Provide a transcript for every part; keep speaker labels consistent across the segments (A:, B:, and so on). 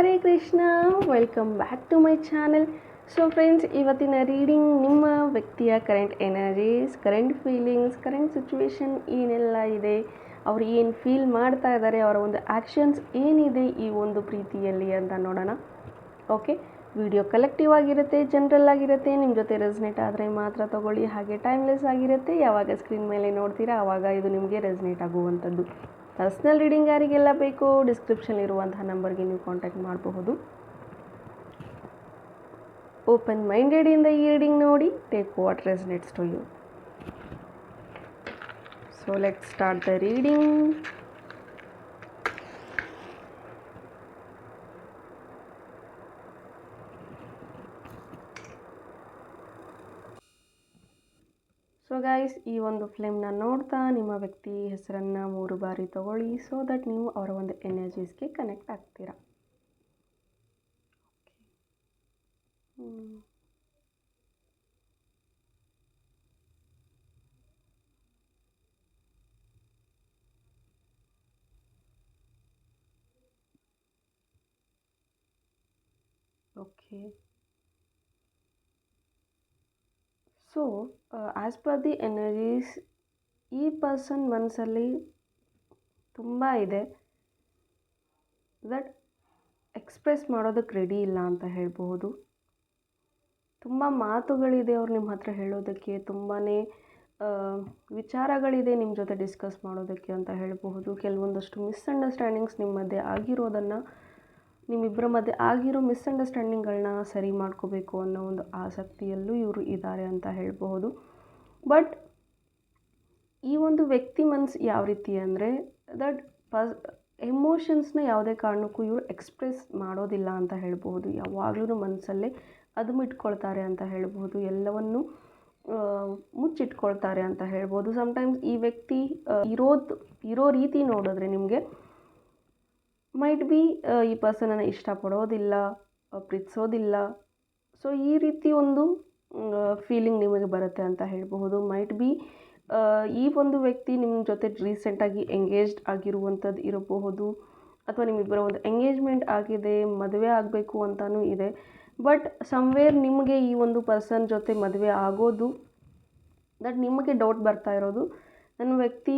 A: Hare Krishna welcome back to my channel so friends ಇವತ್ತಿನ reading ನಿಮ್ಮ ವ್ಯಕ್ತಿಯ current energies current feelings current situation ಏನೆಲ್ಲ ಇದೆ, ಅವ್ರು ಏನು ಫೀಲ್ ಮಾಡ್ತಾ ಇದ್ದಾರೆ ಅವರ ಒಂದು ಆ್ಯಕ್ಷನ್ಸ್ ಏನಿದೆ ಈ ಒಂದು ಪ್ರೀತಿಯಲ್ಲಿ ಅಂತ ನೋಡೋಣ. ಓಕೆ ವಿಡಿಯೋ ಕಲೆಕ್ಟಿವ್ ಆಗಿರುತ್ತೆ ಜನರಲ್ ಆಗಿರುತ್ತೆ ನಿಮ್ಮ ಜೊತೆ ರೆಸ್ನೇಟ್ ಆದರೆ ಮಾತ್ರ ತಗೊಳ್ಳಿ, ಹಾಗೆ ಟೈಮ್ಲೆಸ್ ಆಗಿರುತ್ತೆ. ಯಾವಾಗ ಸ್ಕ್ರೀನ್ ಮೇಲೆ ನೋಡ್ತೀರಾ ಆವಾಗ ಇದು ನಿಮಗೆ ರೆಸ್ನೇಟ್ ಆಗುವಂಥದ್ದು. ಪರ್ಸ್ನಲ್ ರೀಡಿಂಗ್ ಯಾರಿಗೆಲ್ಲ ಬೇಕು ಡಿಸ್ಕ್ರಿಪ್ಷನ್ ಇರುವಂತಹ ನಂಬರ್ಗೆ ನೀವು ಕಾಂಟ್ಯಾಕ್ಟ್ ಮಾಡಬಹುದು. ಓಪನ್ ಮೈಂಡೆಡಿಂದ ಈ ರೀಡಿಂಗ್ ನೋಡಿ take what resonates to you so let start the reading so guys ಈ ಒಂದು ಫಿಲಮ್ನ ನೋಡ್ತಾ ನಿಮ್ಮ ವ್ಯಕ್ತಿ ಹೆಸರನ್ನು ಮೂರು ಬಾರಿ ತಗೊಳ್ಳಿ ಸೊ ದಟ್ ನೀವು ಅವರ ಒಂದು ಎನರ್ಜೀಸ್ಗೆ ಕನೆಕ್ಟ್ ಆಗ್ತೀರಾ. Okay okay so as per the energies ಈ ಪರ್ಸನ್ ಮನಸ್ಸಲ್ಲಿ ತುಂಬ ಇದೆ ದಟ್ ಎಕ್ಸ್ಪ್ರೆಸ್ ಮಾಡೋದಕ್ಕೆ ರೆಡಿ ಇಲ್ಲ ಅಂತ ಹೇಳಬಹುದು ತುಂಬ ಮಾತುಗಳಿದೆ ಅವ್ರು ನಿಮ್ಮ ಹತ್ರ ಹೇಳೋದಕ್ಕೆ ತುಂಬಾ ವಿಚಾರಗಳಿದೆ ನಿಮ್ಮ ಜೊತೆ ಡಿಸ್ಕಸ್ ಮಾಡೋದಕ್ಕೆ ಅಂತ ಹೇಳಬಹುದು ಕೆಲವೊಂದಷ್ಟು ಮಿಸ್ಅಂಡರ್ಸ್ಟ್ಯಾಂಡಿಂಗ್ಸ್ ನಿಮ್ಮ ಮಧ್ಯೆ ಆಗಿರೋದನ್ನು ನಿಮ್ಮಿಬ್ಬರ ಮಧ್ಯೆ ಆಗಿರೋ ಮಿಸ್ಅಂಡರ್ಸ್ಟ್ಯಾಂಡಿಂಗ್ಗಳನ್ನ ಸರಿ ಮಾಡ್ಕೋಬೇಕು ಅನ್ನೋ ಒಂದು ಆಸಕ್ತಿಯಲ್ಲೂ ಇವರು ಇದ್ದಾರೆ ಅಂತ ಹೇಳಬಹುದು. ಬಟ್ ಈ ಒಂದು ವ್ಯಕ್ತಿ ಮನಸ್ಸು ಯಾವ ರೀತಿ ಅಂದರೆ ದಟ್ ಪಸ್, ಎಮೋಷನ್ಸ್ನ ಯಾವುದೇ ಕಾರಣಕ್ಕೂ ಇವರು ಎಕ್ಸ್ಪ್ರೆಸ್ ಮಾಡೋದಿಲ್ಲ ಅಂತ ಹೇಳ್ಬೋದು ಯಾವಾಗಲೂ ಮನಸ್ಸಲ್ಲೇ ಅದುಮಿಟ್ಕೊಳ್ತಾರೆ ಅಂತ ಹೇಳ್ಬೋದು ಎಲ್ಲವನ್ನು ಮುಚ್ಚಿಟ್ಕೊಳ್ತಾರೆ ಅಂತ ಹೇಳ್ಬೋದು ಸಮ್ಟೈಮ್ಸ್ ಈ ವ್ಯಕ್ತಿ ಇರೋದು, ಇರೋ ರೀತಿ ನೋಡಿದ್ರೆ ನಿಮಗೆ ಮೈಟ್ ಬಿ ಈ ಪರ್ಸನನ್ನು ಇಷ್ಟಪಡೋದಿಲ್ಲ ಪ್ರೀತಿಸೋದಿಲ್ಲ. ಸೊ ಈ ರೀತಿ ಒಂದು ಫೀಲಿಂಗ್ ನಿಮಗೆ ಬರುತ್ತೆ ಅಂತ ಹೇಳಬಹುದು. ಮೈಟ್ ಬಿ ಈ ಒಂದು ವ್ಯಕ್ತಿ ನಿಮ್ಮ ಜೊತೆ ರೀಸೆಂಟಾಗಿ ಎಂಗೇಜ್ಡ್ ಆಗಿರುವಂಥದ್ದು ಇರಬಹುದು. ಅಥವಾ ನಿಮ್ಮಿಬ್ಬರ ಒಂದು ಎಂಗೇಜ್ಮೆಂಟ್ ಆಗಿದೆ, ಮದುವೆ ಆಗಬೇಕು ಅಂತಲೂ ಇದೆ. ಬಟ್ ಸಮ್ವೇರ್ ನಿಮಗೆ ಈ ಒಂದು ಪರ್ಸನ್ ಜೊತೆ ಮದುವೆ ಆಗೋದು ದಟ್ ನಿಮಗೆ ಡೌಟ್ ಬರ್ತಾ ಇರೋದು ನನ್ನ ವ್ಯಕ್ತಿ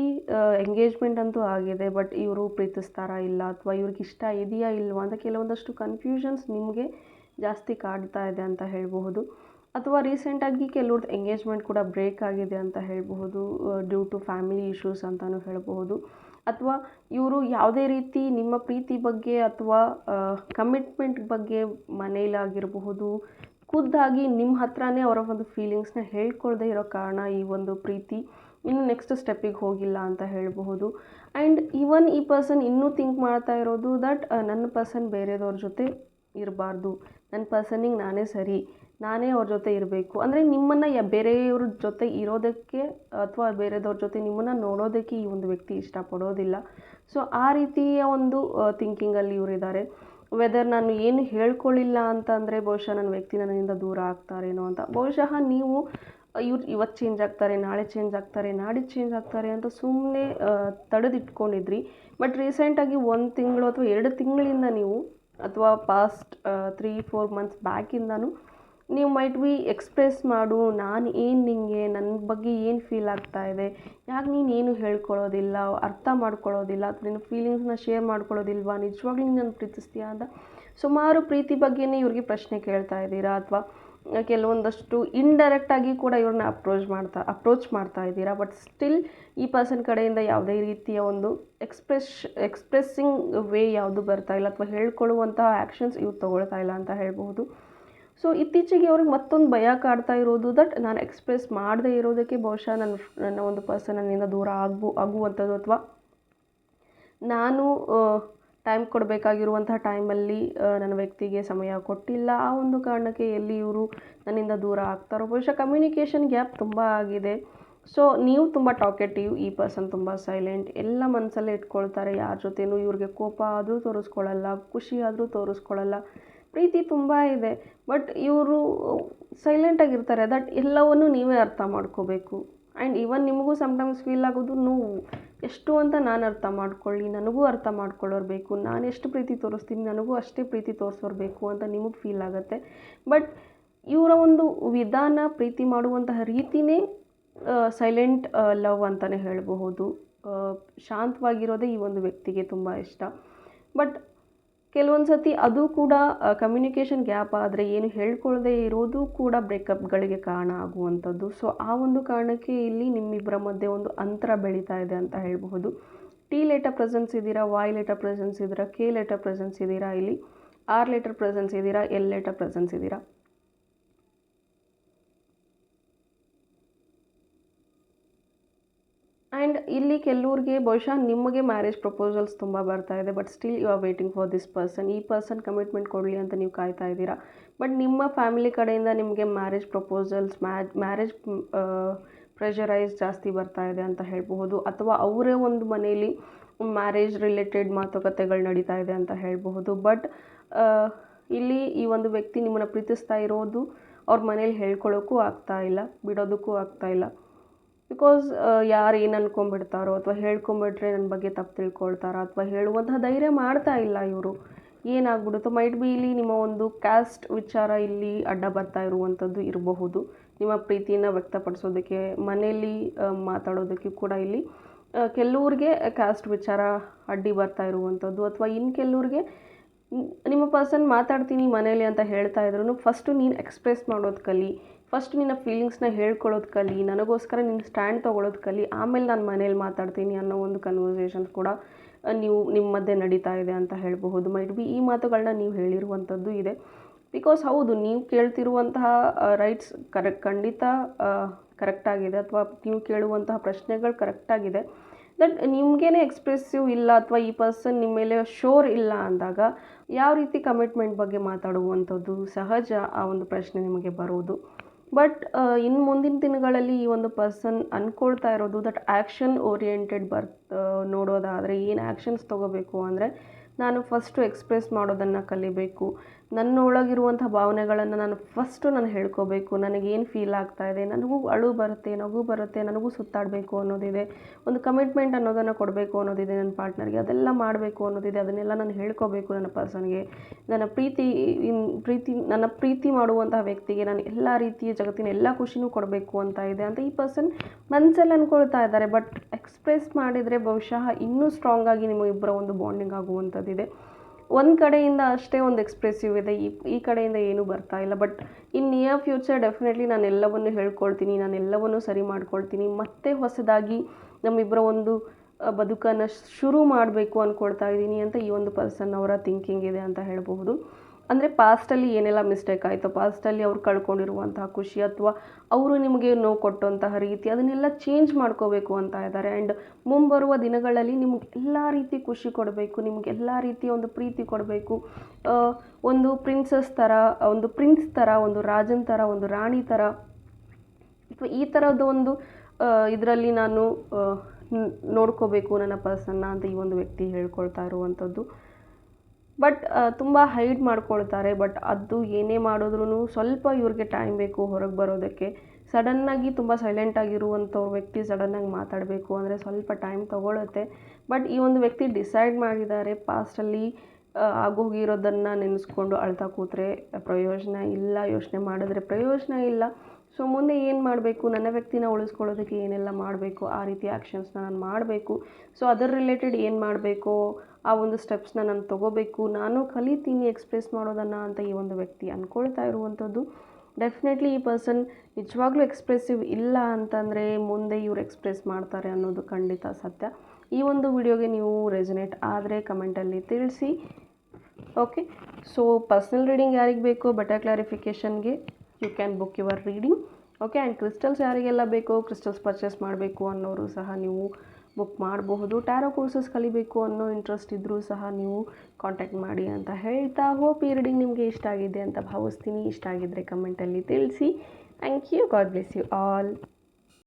A: ಎಂಗೇಜ್ಮೆಂಟ್ ಅಂತೂ ಆಗಿದೆ ಬಟ್ ಇವರು ಪ್ರೀತಿಸ್ತಾರಾ ಇಲ್ಲ ಅಥವಾ ಇವ್ರಿಗೆ ಇಷ್ಟ ಇದೆಯಾ ಇಲ್ವಾ ಅಂತ ಕೆಲವೊಂದಷ್ಟು ಕನ್ಫ್ಯೂಷನ್ಸ್ ನಿಮಗೆ ಜಾಸ್ತಿ ಕಾಡ್ತಾ ಇದೆ ಅಂತ ಹೇಳಬಹುದು. ಅಥವಾ ರೀಸೆಂಟಾಗಿ ಕೆಲವ್ರದ್ದು ಎಂಗೇಜ್ಮೆಂಟ್ ಕೂಡ ಬ್ರೇಕ್ ಆಗಿದೆ ಅಂತ ಹೇಳಬಹುದು ಡ್ಯೂ ಟು ಫ್ಯಾಮಿಲಿ ಇಶ್ಯೂಸ್ ಅಂತಲೂ ಹೇಳಬಹುದು. ಅಥವಾ ಇವರು ಯಾವುದೇ ರೀತಿ ನಿಮ್ಮ ಪ್ರೀತಿ ಬಗ್ಗೆ ಅಥವಾ ಕಮಿಟ್ಮೆಂಟ್ ಬಗ್ಗೆ ಮನೇಲಾಗಿರಬಹುದು, ಖುದ್ದಾಗಿ ನಿಮ್ಮ ಹತ್ರನೇ ಅವರ ಒಂದು ಫೀಲಿಂಗ್ಸ್ನ ಹೇಳ್ಕೊಳ್ಳದೆ ಇರೋ ಕಾರಣ ಈ ಒಂದು ಪ್ರೀತಿ. ಇನ್ನು ನೆಕ್ಸ್ಟ್ ಸ್ಟೆಪ್ಪಿಗೆ ಹೋಗಿಲ್ಲ ಅಂತ ಹೇಳಬಹುದು. ಆ್ಯಂಡ್ ಈವನ್ ಈ ಪರ್ಸನ್ ಇನ್ನೂ ಥಿಂಕ್ ಮಾಡ್ತಾ ಇರೋದು ದಟ್ ನನ್ನ ಪರ್ಸನ್ ಬೇರೆಯವ್ರ ಜೊತೆ ಇರಬಾರ್ದು. ನನ್ನ ಪರ್ಸನಿಗೆ ನಾನೇ ಸರಿ, ನಾನೇ ಅವ್ರ ಜೊತೆ ಇರಬೇಕು. ಅಂದರೆ ನಿಮ್ಮನ್ನು ಯ, ಬೇರೆಯವ್ರ ಜೊತೆ ಇರೋದಕ್ಕೆ ಅಥವಾ ಬೇರೆದವ್ರ ಜೊತೆ ನಿಮ್ಮನ್ನು ನೋಡೋದಕ್ಕೆ ಈ ಒಂದು ವ್ಯಕ್ತಿ ಇಷ್ಟಪಡೋದಿಲ್ಲ. ಸೊ ಆ ರೀತಿಯ ಒಂದು ಥಿಂಕಿಂಗಲ್ಲಿ ಇವರಿದ್ದಾರೆ ವೆದರ್ ನಾನು ಏನು ಹೇಳ್ಕೊಳ್ಳಿಲ್ಲ ಅಂತಂದರೆ ಬಹುಶಃ ನನ್ನ ವ್ಯಕ್ತಿ ನನ್ನಿಂದ ದೂರ ಆಗ್ತಾರೇನೋ ಅಂತ. ಬಹುಶಃ ನೀವು ಇವ್ರು ಇವತ್ತು ಚೇಂಜ್ ಆಗ್ತಾರೆ, ನಾಳೆ ಚೇಂಜ್ ಆಗ್ತಾರೆ ನಾಡಿದ್ದು ಚೇಂಜ್ ಆಗ್ತಾರೆ ಅಂತ ಸುಮ್ಮನೆ ತಡೆದಿಟ್ಕೊಂಡಿದ್ರಿ. ಬಟ್ ರೀಸೆಂಟಾಗಿ ಒಂದು ತಿಂಗಳು ಅಥವಾ ಎರಡು ತಿಂಗಳಿಂದ ನೀವು, ಅಥವಾ ಪಾಸ್ಟ್ ತ್ರೀ ಫೋರ್ ಮಂತ್ಸ್ ಬ್ಯಾಕಿಂದನೂ, ನೀವು ಮೈಟ್ ಬಿ ಎಕ್ಸ್ಪ್ರೆಸ್ ಮಾಡು, ನಾನು ಏನು ನಿಂಗೆ ನನ್ನ ಬಗ್ಗೆ ಏನು ಫೀಲ್ ಆಗ್ತಾ ಇದೆ, ಯಾಕೆ ನೀನು ಏನು ಹೇಳ್ಕೊಳ್ಳೋದಿಲ್ಲ, ಅರ್ಥ ಮಾಡ್ಕೊಳ್ಳೋದಿಲ್ಲ, ಅಥವಾ ನಿನ್ನ ಫೀಲಿಂಗ್ಸ್ನ ಶೇರ್ ಮಾಡ್ಕೊಳ್ಳೋದಿಲ್ವಾ, ನಿಜವಾಗ್ಲೂ ನೀನು ಪ್ರೀತಿಸ್ತೀಯಾ ಅಂತ ಸುಮಾರು ಪ್ರೀತಿ ಬಗ್ಗೆನೇ ಇವ್ರಿಗೆ ಪ್ರಶ್ನೆ ಕೇಳ್ತಾ ಇದ್ದೀರಾ, ಅಥವಾ ಕೆಲವೊಂದಷ್ಟು ಇಂಡೈರೆಕ್ಟಾಗಿ ಕೂಡ ಇವ್ರನ್ನ ಅಪ್ರೋಚ್ ಮಾಡ್ತಾ ಅಪ್ರೋಚ್ ಮಾಡ್ತಾ ಇದ್ದೀರಾ. ಬಟ್ ಸ್ಟಿಲ್ ಈ ಪರ್ಸನ್ ಕಡೆಯಿಂದ ಯಾವುದೇ ರೀತಿಯ ಒಂದು ಎಕ್ಸ್ಪ್ರೆಸ್ ಎಕ್ಸ್ಪ್ರೆಸ್ಸಿಂಗ್ ವೇ ಯಾವುದು ಬರ್ತಾ ಇಲ್ಲ ಅಥವಾ ಹೇಳ್ಕೊಳ್ಳುವಂತಹ ಆ್ಯಕ್ಷನ್ಸ್ ಇವ್ರು ತೊಗೊಳ್ತಾ ಇಲ್ಲ ಅಂತ ಹೇಳ್ಬೋದು ಸೊ ಇತ್ತೀಚೆಗೆ ಅವ್ರಿಗೆ ಮತ್ತೊಂದು ಭಯ ಕಾಡ್ತಾ ಇರೋದು ದಟ್ ನಾನು ಎಕ್ಸ್ಪ್ರೆಸ್ ಮಾಡದೇ ಇರೋದಕ್ಕೆ ಬಹುಶಃ ನನ್ನ ನನ್ನ ಒಂದು ಪರ್ಸನ್ ನನ್ನಿಂದ ದೂರ ಆಗ್ಬೋ, ಆಗುವಂಥದ್ದು ಅಥವಾ ನಾನು ಟೈಮ್ ಕೊಡಬೇಕಾಗಿರುವಂತಹ ಟೈಮಲ್ಲಿ ನನ್ನ ವ್ಯಕ್ತಿಗೆ ಸಮಯ ಕೊಟ್ಟಿಲ್ಲ. ಆ ಒಂದು ಕಾರಣಕ್ಕೆ ಎಲ್ಲಿ ಇವರು ನನ್ನಿಂದ ದೂರ ಆಗ್ತಾರೋ, ಬಹುಶಃ ಕಮ್ಯುನಿಕೇಷನ್ ಗ್ಯಾಪ್ ತುಂಬ ಆಗಿದೆ. ಸೊ ನೀವು ತುಂಬ ಟಾಕೆಟಿವ್ ಈ ಪರ್ಸನ್ ತುಂಬ ಸೈಲೆಂಟ್ ಎಲ್ಲ ಮನಸ್ಸಲ್ಲೇ ಇಟ್ಕೊಳ್ತಾರೆ. ಯಾರ ಜೊತೆನೂ ಇವ್ರಿಗೆ ಕೋಪ ಆದರೂ ತೋರಿಸ್ಕೊಳ್ಳಲ್ಲ ಖುಷಿ ಆದರೂ ತೋರಿಸ್ಕೊಳ್ಳಲ್ಲ ಪ್ರೀತಿ ತುಂಬ ಇದೆ. ಬಟ್ ಇವರು ಸೈಲೆಂಟಾಗಿರ್ತಾರೆ ದಟ್ ಎಲ್ಲವನ್ನು ನೀವೇ ಅರ್ಥ ಮಾಡ್ಕೋಬೇಕು. ಆ್ಯಂಡ್ ಈವನ್ ನಿಮಗೂ ಸಮ್ಟೈಮ್ಸ್ ಫೀಲ್ ಆಗೋದು ನೋವು. ಎಷ್ಟು ಅಂತ ನಾನು ಅರ್ಥ ಮಾಡ್ಕೊಳ್ಳಿ, ನನಗೂ ಅರ್ಥ ಮಾಡ್ಕೊಳ್ಳೋರು ಬೇಕು, ನಾನು ಎಷ್ಟು ಪ್ರೀತಿ ತೋರಿಸ್ತೀನಿ, ನನಗೂ ಅಷ್ಟೇ ಪ್ರೀತಿ ತೋರಿಸೋರು ಬೇಕು ಅಂತ ನಿಮಗೆ ಫೀಲ್ ಆಗುತ್ತೆ. ಬಟ್ ಇವರ ಒಂದು ವಿಧಾನ ಪ್ರೀತಿ ಮಾಡುವಂತಹ ರೀತಿನೇ ಸೈಲೆಂಟ್ ಲವ್ ಅಂತಲೇ ಹೇಳಬಹುದು. ಶಾಂತವಾಗಿರೋದೇ ಈ ಒಂದು ವ್ಯಕ್ತಿಗೆ ತುಂಬ ಇಷ್ಟ. ಬಟ್ ಕೆಲವೊಂದು ಸತಿ ಅದು ಕೂಡ ಕಮ್ಯುನಿಕೇಷನ್ ಗ್ಯಾಪ್ ಆದರೆ ಏನು ಹೇಳ್ಕೊಳ್ಳದೆ ಇರೋದು ಕೂಡ ಬ್ರೇಕಪ್ಗಳಿಗೆ ಕಾರಣ ಆಗುವಂಥದ್ದು. ಸೊ ಆ ಒಂದು ಕಾರಣಕ್ಕೆ ಇಲ್ಲಿ ನಿಮ್ಮಿಬ್ಬರ ಮಧ್ಯೆ ಒಂದು ಅಂತರ ಬೆಳೀತಾ ಇದೆ ಅಂತ ಹೇಳಬಹುದು. ಟಿ ಲೆಟರ್ ಪ್ರೆಸೆನ್ಸ್ ಇದ್ದೀರಾ ವಾಯ್ ಲೆಟರ್ ಪ್ರೆಸೆನ್ಸ್ ಇದ್ದೀರಾ ಕೆ ಲೆಟರ್ ಪ್ರೆಸೆನ್ಸ್ ಇದ್ದೀರಾ, ಇಲ್ಲಿ ಆರ್ ಲೆಟರ್ ಪ್ರೆಸೆನ್ಸ್ ಇದ್ದೀರಾ ಎಲ್ ಲೆಟರ್ ಪ್ರೆಸೆನ್ಸ್ ಇದ್ದೀರಾ? ಆ್ಯಂಡ್ ಇಲ್ಲಿ ಕೆಲವ್ರಿಗೆ ಬಹುಶಃ ನಿಮಗೆ ಮ್ಯಾರೇಜ್ ಪ್ರಪೋಸಲ್ಸ್ ತುಂಬ ಬರ್ತಾ ಇದೆ but still you are waiting for this person ಈ ಪರ್ಸನ್ ಕಮಿಟ್ಮೆಂಟ್ ಕೊಡಲಿ ಅಂತ ನೀವು ಕಾಯ್ತಾ ಇದ್ದೀರಾ? ಬಟ್ ನಿಮ್ಮ ಫ್ಯಾಮಿಲಿ ಕಡೆಯಿಂದ ನಿಮಗೆ ಮ್ಯಾರೇಜ್ ಪ್ರಪೋಸಲ್ಸ್ ಮ್ಯಾರೇಜ್ ಪ್ರೆಷರೈಸ್ ಜಾಸ್ತಿ ಬರ್ತಾ ಇದೆ ಅಂತ ಹೇಳಬಹುದು. ಅಥವಾ ಅವರೇ ಒಂದು ಮನೆಯಲ್ಲಿ ಮ್ಯಾರೇಜ್ ರಿಲೇಟೆಡ್ ಮಾತುಕತೆಗಳು ನಡೀತಾ ಇದೆ ಅಂತ ಹೇಳಬಹುದು. ಬಟ್ ಇಲ್ಲಿ ಈ ಒಂದು ವ್ಯಕ್ತಿ ನಿಮ್ಮನ್ನು ಪ್ರೀತಿಸ್ತಾ ಇರೋದು, ಅವ್ರ ಮನೇಲಿ ಹೇಳ್ಕೊಳ್ಳೋಕ್ಕೂ ಆಗ್ತಾ ಇಲ್ಲ, ಬಿಡೋದಕ್ಕೂ ಆಗ್ತಾ ಇಲ್ಲ. ಬಿಕಾಸ್ ಯಾರು ಏನು ಅನ್ಕೊಂಡ್ಬಿಡ್ತಾರೋ ಅಥವಾ ಹೇಳ್ಕೊಂಬಿಟ್ರೆ ನನ್ನ ಬಗ್ಗೆ ತಪ್ಪು ತಿಳ್ಕೊಳ್ತಾರೋ ಅಥವಾ ಹೇಳುವಂತಹ ಧೈರ್ಯ ಮಾಡ್ತಾ ಇಲ್ಲ ಇವರು. ಏನಾಗ್ಬಿಡುತ್ತೆ ಮೈಟ್ ಬಿ ಇಲ್ಲಿ ನಿಮ್ಮ ಒಂದು ಕ್ಯಾಸ್ಟ್ ವಿಚಾರ ಇಲ್ಲಿ ಅಡ್ಡ ಬರ್ತಾ ಇರುವಂಥದ್ದು ಇರಬಹುದು. ನಿಮ್ಮ ಪ್ರೀತಿನ ವ್ಯಕ್ತಪಡಿಸೋದಕ್ಕೆ, ಮನೆಯಲ್ಲಿ ಮಾತಾಡೋದಕ್ಕೆ ಕೂಡ ಇಲ್ಲಿ ಕೆಲವ್ರಿಗೆ ಕ್ಯಾಸ್ಟ್ ವಿಚಾರ ಅಡ್ಡಿ ಬರ್ತಾ ಇರುವಂಥದ್ದು ಅಥವಾ ಇನ್ನು ಕೆಲವ್ರಿಗೆ, ನಿಮ್ಮ ಪರ್ಸನ್ ಮಾತಾಡ್ತೀನಿ ಮನೇಲಿ ಅಂತ ಹೇಳ್ತಾ ಇದ್ರು ಫಸ್ಟು ನೀನು ಎಕ್ಸ್ಪ್ರೆಸ್ ಮಾಡೋದು ಕಲಿ. ಫಸ್ಟ್ ನಿನ್ನ ಫೀಲಿಂಗ್ಸ್ನ ಹೇಳ್ಕೊಳ್ಳೋದು ಕಲಿ, ನನಗೋಸ್ಕರ ನೀನು ಸ್ಟ್ಯಾಂಡ್ ತೊಗೊಳೋದು ಕಲಿ, ಆಮೇಲೆ ನಾನು ಮನೇಲಿ ಮಾತಾಡ್ತೀನಿ ಅನ್ನೋ ಒಂದು ಕನ್ವರ್ಸೇಷನ್ಸ್ ಕೂಡ ನೀವು ನಿಮ್ಮ ಮಧ್ಯೆ ನಡೀತಾ ಇದೆ ಅಂತ ಹೇಳಬಹುದು. ಮೈಟ್ ಬಿ ಈ ಮಾತುಗಳನ್ನ ನೀವು ಹೇಳಿರುವಂಥದ್ದು ಇದೆ. ಬಿಕಾಸ್ ಹೌದು, ನೀವು ಕೇಳ್ತಿರುವಂತಹ ರೈಟ್ಸ್ ಕರೆಕ್ಟ್ ಖಂಡಿತ ಕರೆಕ್ಟಾಗಿದೆ ಅಥವಾ ನೀವು ಕೇಳುವಂತಹ ಪ್ರಶ್ನೆಗಳು ಕರೆಕ್ಟಾಗಿದೆ ದಟ್ ನಿಮಗೇನೆ ಎಕ್ಸ್ಪ್ರೆಸಿವ್ ಇಲ್ಲ ಅಥವಾ ಈ ಪರ್ಸನ್ ನಿಮ್ಮ ಮೇಲೆ ಶೋರ್ ಇಲ್ಲ ಅಂದಾಗ, ಯಾವ ರೀತಿ ಕಮಿಟ್ಮೆಂಟ್ ಬಗ್ಗೆ ಮಾತಾಡುವಂಥದ್ದು ಸಹಜ ಆ ಒಂದು ಪ್ರಶ್ನೆ ನಿಮಗೆ ಬರೋದು. ಬಟ್ ಇನ್ನು ಮುಂದಿನ ದಿನಗಳಲ್ಲಿ ಈ ಒಂದು ಪರ್ಸನ್ ಅಂದ್ಕೊಳ್ತಾ ಇರೋದು ದಟ್ ಆ್ಯಕ್ಷನ್ ಓರಿಯೆಂಟೆಡ್ ಬರ್ತ್ ನೋಡೋದಾದರೆ ಏನು ಆ್ಯಕ್ಷನ್ಸ್ ತೊಗೋಬೇಕು ಅಂದರೆ ನಾನು ಫಸ್ಟು ಎಕ್ಸ್ಪ್ರೆಸ್ ಮಾಡೋದನ್ನು ಕಲಿಬೇಕು. ನನ್ನ ಒಳಗಿರುವಂಥ ಭಾವನೆಗಳನ್ನು ನಾನು ಫಸ್ಟು ನಾನು ಹೇಳ್ಕೋಬೇಕು. ನನಗೇನು ಫೀಲ್ ಆಗ್ತಾ ಇದೆ? ನನಗೂ ಅಳು ಬರುತ್ತೆ, ನಗು ಬರುತ್ತೆ, ನನಗೂ ಸುತ್ತಾಡಬೇಕು ಅನ್ನೋದಿದೆ. ಒಂದು ಕಮಿಟ್ಮೆಂಟ್ ಅನ್ನೋದನ್ನು ಕೊಡಬೇಕು ಅನ್ನೋದಿದೆ ನನ್ನ ಪಾರ್ಟ್ನರ್ಗೆ ಅದೆಲ್ಲ ಮಾಡಬೇಕು ಅನ್ನೋದಿದೆ. ಅದನ್ನೆಲ್ಲ ನಾನು ಹೇಳ್ಕೋಬೇಕು ನನ್ನ ಪರ್ಸನ್ಗೆ ನನ್ನ ಪ್ರೀತಿ ಪ್ರೀತಿ, ನನ್ನ ಪ್ರೀತಿ ಮಾಡುವಂತಹ ವ್ಯಕ್ತಿಗೆ ನಾನು ಎಲ್ಲ ರೀತಿಯ ಜಗತ್ತಿನ ಎಲ್ಲ ಖುಷಿನೂ ಕೊಡಬೇಕು ಅಂತ ಇದೆ ಅಂತ ಈ ಪರ್ಸನ್ ಮನಸ್ಸಲ್ಲಿ ಅಂದ್ಕೊಳ್ತಾ ಇದ್ದಾರೆ. ಬಟ್ ಎಕ್ಸ್ಪ್ರೆಸ್ ಮಾಡಿದರೆ ಬಹುಶಃ ಇನ್ನೂ ಸ್ಟ್ರಾಂಗಾಗಿ ನಿಮಗಿಬ್ಬರ ಒಂದು ಬಾಂಡಿಂಗ್ ಆಗುವಂಥದ್ದಿದೆ. ಒಂದು ಕಡೆಯಿಂದ ಅಷ್ಟೇ ಒಂದು ಎಕ್ಸ್ಪ್ರೆಸಿವ್ ಇದೆ, ಈ ಈ ಕಡೆಯಿಂದ ಏನೂ ಬರ್ತಾ ಇಲ್ಲ. But in near future definitely ನಾನು ಎಲ್ಲವನ್ನು ಹೇಳ್ಕೊಳ್ತೀನಿ, ನಾನು ಎಲ್ಲವನ್ನು ಸರಿ ಮಾಡ್ಕೊಳ್ತೀನಿ. ಮತ್ತೆ ಹೊಸದಾಗಿ ನಮ್ಮಿಬ್ಬರ ಒಂದು ಬದುಕನ್ನು ಶುರು ಮಾಡಬೇಕು ಅಂದ್ಕೊಳ್ತಾ ಇದ್ದೀನಿ ಅಂತ ಈ ಒಂದು ಪರ್ಸನ್ ಅವರ ಥಿಂಕಿಂಗ್ ಇದೆ ಅಂತ ಹೇಳಬಹುದು. ಅಂದರೆ ಪಾಸ್ಟಲ್ಲಿ ಏನೆಲ್ಲ ಮಿಸ್ಟೇಕ್ ಆಯಿತು ಪಾಸ್ಟಲ್ಲಿ ಅವ್ರು ಕಳ್ಕೊಂಡಿರುವಂತಹ ಖುಷಿ ಅಥವಾ ಅವರು ನಿಮಗೆ ನೋವು ಕೊಟ್ಟಂತಹ ರೀತಿ ಅದನ್ನೆಲ್ಲ ಚೇಂಜ್ ಮಾಡ್ಕೋಬೇಕು ಅಂತ ಇದ್ದಾರೆ ಆ್ಯಂಡ್ ಮುಂಬರುವ ದಿನಗಳಲ್ಲಿ ನಿಮ್ಗೆ ಎಲ್ಲ ರೀತಿ ಖುಷಿ ಕೊಡಬೇಕು, ನಿಮ್ಗೆ ಎಲ್ಲ ರೀತಿಯ ಒಂದು ಪ್ರೀತಿ ಕೊಡಬೇಕು. ಒಂದು ಪ್ರಿನ್ಸಸ್ ಥರ ಒಂದು ಪ್ರಿನ್ಸ್ ಥರ ಒಂದು ರಾಜನ್ ಥರ ಒಂದು ರಾಣಿ ಥರ ಅಥವಾ ಈ ಥರದ ಒಂದು ಇದರಲ್ಲಿ ನಾನು ನೋಡ್ಕೋಬೇಕು ನನ್ನ ಪರ್ಸನ್ನ ಅಂತ ಈ ಒಂದು ವ್ಯಕ್ತಿ ಹೇಳ್ಕೊಳ್ತಾ ಇರುವಂಥದ್ದು ಬಟ್ ತುಂಬ ಹೈಡ್ ಮಾಡ್ಕೊಳ್ತಾರೆ. ಬಟ್, ಅದು ಏನೇ ಮಾಡಿದ್ರೂ ಸ್ವಲ್ಪ ಇವ್ರಿಗೆ ಟೈಮ್ ಬೇಕು ಹೊರಗೆ ಬರೋದಕ್ಕೆ. ಸಡನ್ನಾಗಿ ತುಂಬ ಸೈಲೆಂಟ್ ಆಗಿರುವಂಥವ್ರ ವ್ಯಕ್ತಿ ಸಡನ್ನಾಗಿ ಮಾತಾಡಬೇಕು ಅಂದರೆ ಸ್ವಲ್ಪ ಟೈಮ್ ತೊಗೊಳುತ್ತೆ. ಬಟ್, ಈ ಒಂದು ವ್ಯಕ್ತಿ ಡಿಸೈಡ್ ಮಾಡಿದ್ದಾರೆ ಪಾಸ್ಟಲ್ಲಿ ಆಗೋಗಿರೋದನ್ನು ನೆನೆಸ್ಕೊಂಡು ಅಳ್ತಾ ಕೂತ್ರೆ ಪ್ರಯೋಜನ ಇಲ್ಲ, ಯೋಚನೆ ಮಾಡಿದ್ರೆ ಪ್ರಯೋಜನ ಇಲ್ಲ. ಸೊ ಮುಂದೆ ಏನು ಮಾಡಬೇಕು? ನನ್ನ ವ್ಯಕ್ತಿನ ಉಳಿಸ್ಕೊಳ್ಳೋದಕ್ಕೆ ಏನೆಲ್ಲ ಮಾಡಬೇಕು? ಆ ರೀತಿ ಆ್ಯಕ್ಷನ್ಸ್ನ ನಾನು ಮಾಡಬೇಕು. ಸೊ ಅದರ ರಿಲೇಟೆಡ್ ಏನು ಮಾಡಬೇಕು? ಆ ಒಂದು ಸ್ಟೆಪ್ಸ್ನ ನಾನು ತೊಗೋಬೇಕು, ನಾನು ಕಲಿತೀನಿ ಎಕ್ಸ್ಪ್ರೆಸ್ ಮಾಡೋದನ್ನು ಅಂತ ಈ ಒಂದು ವ್ಯಕ್ತಿ ಅಂದ್ಕೊಳ್ತಾ ಇರುವಂಥದ್ದು. ಡೆಫಿನೆಟ್ಲಿ ಈ ಪರ್ಸನ್ ನಿಜವಾಗ್ಲೂ ಎಕ್ಸ್ಪ್ರೆಸಿವ್ ಇಲ್ಲ ಅಂತಂದರೆ ಮುಂದೆ ಇವ್ರು ಎಕ್ಸ್ಪ್ರೆಸ್ ಮಾಡ್ತಾರೆ ಅನ್ನೋದು ಖಂಡಿತ ಸತ್ಯ. ಈ ಒಂದು ವಿಡಿಯೋಗೆ ನೀವು ರೆಸನೇಟ್ ಆದರೆ ಕಮೆಂಟಲ್ಲಿ ತಿಳಿಸಿ. ಓಕೆ ಸೊ ಪರ್ಸ್ನಲ್ ರೀಡಿಂಗ್ ಯಾರಿಗೆ ಬೇಕೋ? Better ಕ್ಲಾರಿಫಿಕೇಷನ್ಗೆ you can book your reading okay and crystals ಯಾರಿಗೆಲ್ಲ ಬೇಕೋ ಕ್ರಿಸ್ಟಲ್ಸ್ ಪರ್ಚೇಸ್ ಮಾಡಬೇಕು ಅನ್ನೋರು ಸಹ ನೀವು ಬುಕ್ ಮಾಡಬಹುದು, ಟ್ಯಾರೋ ಕೋರ್ಸಸ್ ಕಲಿಬೇಕು ಅನ್ನೋ ಇಂಟ್ರೆಸ್ಟ್ ಇದ್ದರೂ ಸಹ ನೀವು ಕಾಂಟ್ಯಾಕ್ಟ್ ಮಾಡಿ ಅಂತ ಹೇಳ್ತಾ ಹೋಪ್ ಈ ರೀಡಿಂಗ್ ನಿಮಗೆ ಇಷ್ಟ ಆಗಿದೆ ಅಂತ ಭಾವಿಸ್ತೀನಿ. ಇಷ್ಟ ಆಗಿದ್ದರೆ ಕಮೆಂಟಲ್ಲಿ ತಿಳಿಸಿ. Thank you God bless you all